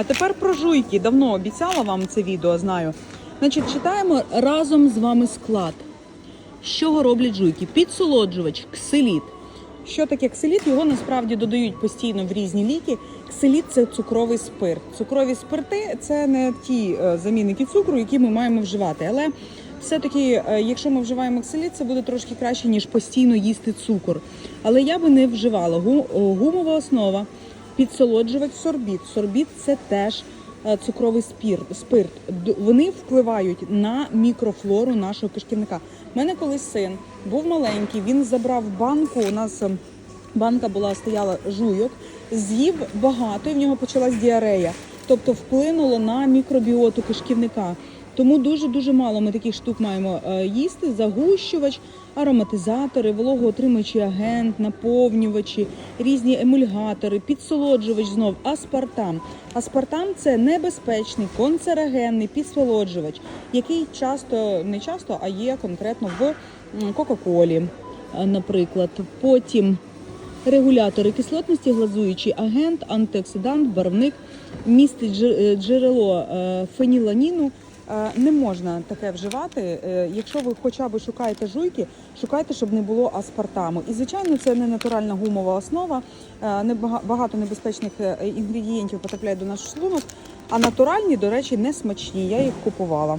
А тепер про жуйки. Давно обіцяла вам це відео, знаю. Значить, читаємо разом з вами склад. З чого роблять жуйки? Підсолоджувач, ксиліт. Що таке ксиліт? Його насправді додають постійно в різні ліки. Ксиліт це цукровий спирт. Цукрові спирти це не ті е, замінники цукру, які ми маємо вживати. Але все-таки, е, якщо ми вживаємо ксиліт, це буде трошки краще, ніж постійно їсти цукор. Але я би не вживала гумова основа, підсолоджувач сорбіт. Сорбіт це теж е, цукровий спір, спирт. Вони впливають на мікрофлору нашого кишківника. У мене колись син був маленький, він забрав банку. У нас ем, банка була стояла жуйок, з'їв багато, і в нього почалась діарея. Тобто вплинуло на мікробіоту кишківника. Тому дуже дуже мало ми таких штук маємо е, їсти: загущувач, ароматизатори, вологоотримуючий агент, наповнювачі, різні емульгатори, підсолоджувач знов, аспартам. Аспартам це небезпечний канцерогенний підсолоджувач, який часто не часто, а є конкретно в Кока-Колі, е, наприклад. Потім регулятори кислотності, глазуючий агент, антиоксидант, барвник, містить е, джерело феніланіну. Е, Не можна таке вживати. Е, Якщо ви хоча б шукаєте жуйки, шукайте, щоб не було аспартаму. І звичайно, це не натуральна гумова основа. Е, багато небезпечних інгредієнтів потрапляє до нашого шлунок. А натуральні, до речі, не смачні. Я їх купувала.